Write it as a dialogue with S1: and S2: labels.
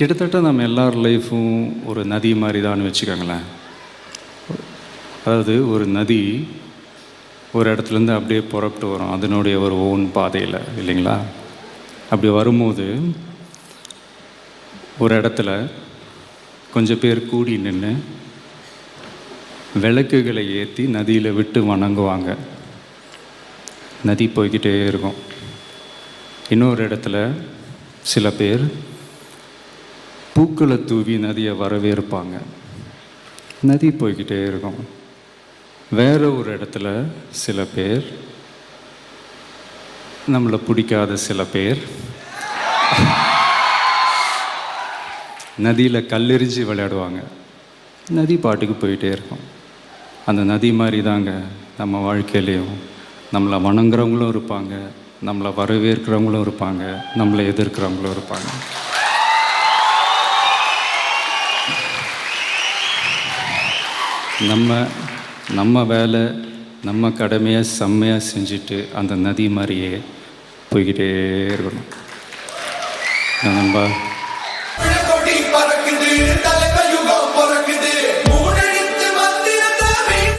S1: கிட்டத்தட்ட நம்ம எல்லார் லைஃப்பும் ஒரு நதி மாதிரி தான் வச்சுக்கோங்களேன். அதாவது ஒரு நதி ஒரு இடத்துலேருந்து அப்படியே புறப்பட்டு வரும். அதனுடைய ஒரு ஓன் பாதையில் இல்லைங்களா? அப்படி வரும்போது ஒரு இடத்துல கொஞ்சம் பேர் கூடி நின்று விளக்குகளை ஏற்றி நதியில் விட்டு வணங்குவாங்க. நதி போய்கிட்டே இருக்கும். இன்னொரு இடத்துல சில பேர் பூக்களை தூவி நதியை வரவேற்பாங்க. நதி போய்கிட்டே இருக்கும். வேற ஒரு இடத்துல சில பேர் நம்மளை பிடிக்காத சில பேர் நதியில் கல்லெறிஞ்சு விளையாடுவாங்க. நதி பாட்டுக்கு போயிட்டே இருக்கும். அந்த நதி மாதிரி தாங்க நம்ம வாழ்க்கையிலையும் நம்மளை வணங்குறவங்களும் இருப்பாங்க நம்மளை வரவேற்கிறவங்களும் இருப்பாங்க நம்மளை எதிர்க்கிறவங்களும் இருப்பாங்க. நம்ம நம்ம வேலை நம்ம கடமையை செம்மையாக செஞ்சுட்டு அந்த நதி மாதிரியே போய்கிட்டே இருக்கணும். நம்ம